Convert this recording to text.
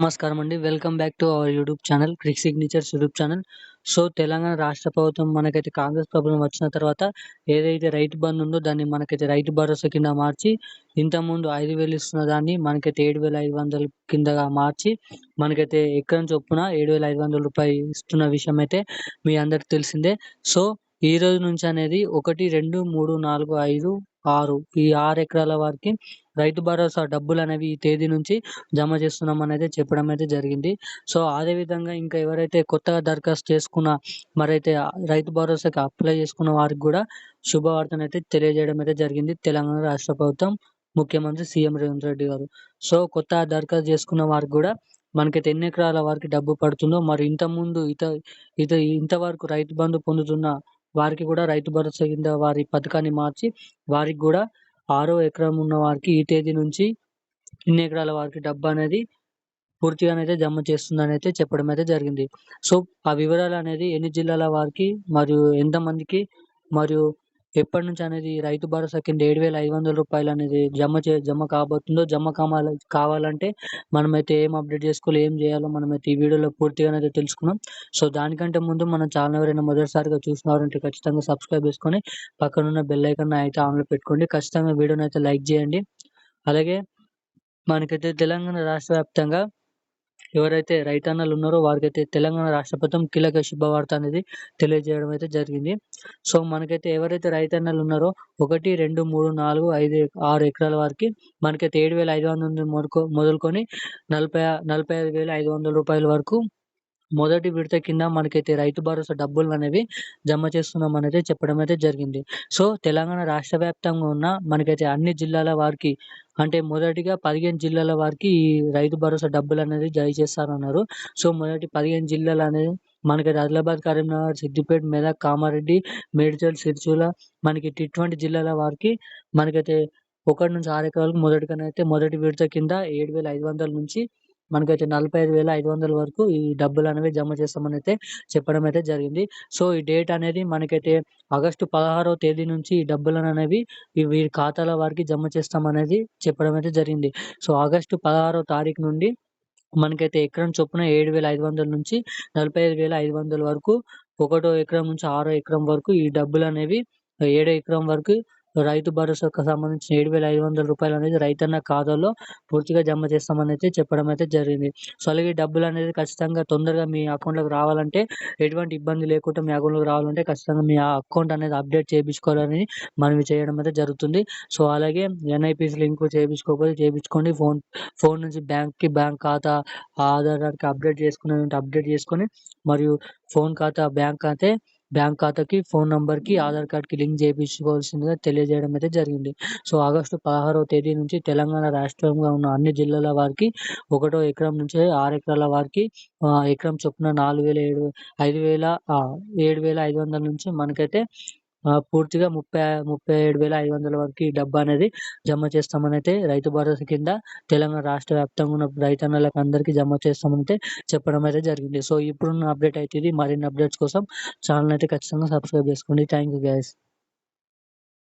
నమస్కారం అండి. Welcome back to our YouTube channel crick signatures YouTube channel. So, Telangana రాష్ట్ర ప్రభుత్వం మనకైతే కాంగ్రెస్ ప్రభుత్వం వచ్చిన తర్వాత ఏదైతే రైతు బంద్ ఉందో దాన్ని మనకైతే రైతు భరోసా కింద మార్చి ఇంతకుముందు ఐదు వేలు ఇస్తున్న దాన్ని మనకైతే 7,500 కిందగా మార్చి మనకైతే ఎక్కడ చొప్పున 7,500 రూపాయలు ఇస్తున్న విషయం అయితే మీ అందరికి తెలిసిందే. సో, ఈ రోజు నుంచి అనేది 1, 2, 3, 4, 5, 6 ఈ ఆరు ఎకరాల వారికి రైతు భరోసా డబ్బులనేవి ఈ తేదీ నుంచి జమ చేస్తున్నామనైతే చెప్పడం అయితే జరిగింది. సో, అదే విధంగా ఇంకా ఎవరైతే కొత్తగా దరఖాస్తు చేసుకున్న మరైతే రైతు భరోసాకి అప్లై చేసుకున్న వారికి గూడా శుభవార్తనైతే తెలియజేయడం అయితే జరిగింది. తెలంగాణ రాష్ట్ర ప్రభుత్వం ముఖ్యమంత్రి సీఎం రేవంత్ రెడ్డి గారు. సో, కొత్తగా దరఖాస్తు చేసుకున్న వారికి కూడా మనకైతే ఎన్ని ఎకరాల వారికి డబ్బు పడుతుందో మరి ఇంతకుముందు ఇత ఇత ఇంతవరకు రైతు బంధు పొందుతున్న వారికి కూడా రైతు భరోసా కింద వారి పథకాన్ని మార్చి వారికి కూడా ఆరో ఎకరం ఉన్న వారికి ఈ తేదీ నుంచి ఇన్ని ఎకరాల వారికి డబ్బు అనేది పూర్తిగానైతే జమ చేస్తుందనైతే చెప్పడం అయితే జరిగింది. సో, ఆ వివరాలు అనేది ఎన్ని జిల్లాల వారికి మరియు ఎంతమందికి మరియు ఎప్పటి నుంచి అనేది రైతు భరోసా కింద ఏడు వేల ఐదు వందల రూపాయలు అనేది జమ చే జమ కాబోతుందో జమ కమాల కావాలంటే మనమైతే ఏం అప్డేట్ చేసుకోవాలి, ఏం చేయాలో మనమైతే ఈ వీడియోలో పూర్తిగానైతే తెలుసుకున్నాం. సో, దానికంటే ముందు మన ఛానల్ ఎవరైనా మొదటిసారిగా చూసినారంటే ఖచ్చితంగా సబ్స్క్రైబ్ చేసుకొని పక్కనున్న బెల్ ఐకన్ అయితే ఆన్‌లో పెట్టుకోండి. ఖచ్చితంగా వీడియోనైతే లైక్ చేయండి. అలాగే మనకైతే తెలంగాణ రాష్ట్ర వ్యాప్తంగా ఎవరైతే రైతన్నలు ఉన్నారో వారికైతే తెలంగాణ రాష్ట్ర ప్రభుత్వం కీలక శుభవార్త అనేది తెలియజేయడం అయితే జరిగింది. సో, మనకైతే ఎవరైతే రైతన్నలు ఉన్నారో 1, 2, 3, 4, 5, 6 ఎకరాల వారికి మనకైతే ఏడు వేల ఐదు వందల మొదలుకొని నలభై నలభై ఐదు వేల ఐదు వందల రూపాయల వరకు మొదటి విడత కింద మనకైతే రైతు భరోసా డబ్బులు అనేవి జమ చేస్తున్నామనైతే చెప్పడం అయితే జరిగింది. సో, తెలంగాణ రాష్ట్ర వ్యాప్తంగా ఉన్న మనకైతే అన్ని జిల్లాల వారికి అంటే మొదటిగా 15 జిల్లాల వారికి ఈ రైతు భరోసా డబ్బులు అనేది జమ చేస్తారన్నారు. సో, మొదటి పదిహేను జిల్లాలు అనేది మనకైతే ఆదిలాబాద్, కరీంనగర్, సిద్దిపేట, మెదక్, కామారెడ్డి, మేడ్చల్, సిరిసిల్ల మనకి ఇటువంటి జిల్లాల వారికి మనకైతే 1-6 ఎకరాలకు మొదటిగానైతే మొదటి విడత కింద 7,500 నుంచి మనకైతే 45,500 వరకు ఈ డబ్బులు అనేవి జమ చేస్తామని అయితే చెప్పడం అయితే జరిగింది. సో, ఈ డేట్ అనేది మనకైతే ఆగస్టు 16వ తేదీ నుంచి ఈ డబ్బులననేవి వీరి ఖాతాల వారికి జమ చేస్తామనేది చెప్పడం అయితే జరిగింది. సో, ఆగస్టు 16వ తారీఖు నుండి మనకైతే ఎకరం చొప్పున 7,500 నుంచి 45,500 వరకు ఒకటో ఎకరం నుంచి ఆరో ఎకరం వరకు ఈ డబ్బులు అనేవి ఏడో ఎకరం వరకు రైతు భరోసాకు సంబంధించిన ఏడు వేల ఐదు వందల రూపాయలు అనేది రైతన్న ఖాతాలో పూర్తిగా జమ చేస్తామని అయితే చెప్పడం అయితే జరిగింది. సో, అలాగే డబ్బులు అనేది ఖచ్చితంగా తొందరగా మీ అకౌంట్‌లోకి రావాలంటే ఎటువంటి ఇబ్బంది లేకుండా మీ అకౌంట్‌లోకి రావాలంటే ఖచ్చితంగా మీ అకౌంట్ అనేది అప్డేట్ చేయించుకోవాలని మనవి చేయడం అయితే జరుగుతుంది. సో, అలాగే ఎన్‌ఐపీస్ లింక్ చేయించుకోకపోతే చేయించుకోండి ఫోన్ ఫోన్ నుంచి బ్యాంక్‌కి బ్యాంక్ ఖాతా ఆధార్ కార్డ్‌కి అప్డేట్ చేసుకునేది ఉంటే అప్డేట్ చేసుకొని మరియు ఫోన్ ఖాతా బ్యాంక్ అయితే బ్యాంక్ ఖాతాకి ఫోన్ నంబర్‌కి ఆధార్ కార్డ్‌కి లింక్ చేపించుకోవాల్సిందిగా తెలియజేయడం అయితే జరిగింది. సో, ఆగస్టు 16వ తేదీ నుంచి తెలంగాణ రాష్ట్రంలో ఉన్న అన్ని జిల్లాల వారికి ఒకటో ఎకరం నుంచి 6 ఎకరాల వారికి ఎకరం చొప్పున 4,000 5,000 ఆహ్, 7,500 నుంచి మనకైతే పూర్తిగా ముప్పై 37,500 వరకు ఈ డబ్బనేది జమ చేస్తామని అయితే రైతు భరోసా కింద తెలంగాణ రాష్ట్ర వ్యాప్తంగా ఉన్న రైతన్నలకు అందరికీ జమ చేస్తామనైతే చెప్పడం అయితే జరిగింది. సో, ఇప్పుడున్న అప్డేట్ అయితే ఇది. మరిన్ని అప్డేట్స్ కోసం ఛానల్ అయితే ఖచ్చితంగా సబ్స్క్రైబ్ చేసుకోండి. Thank you guys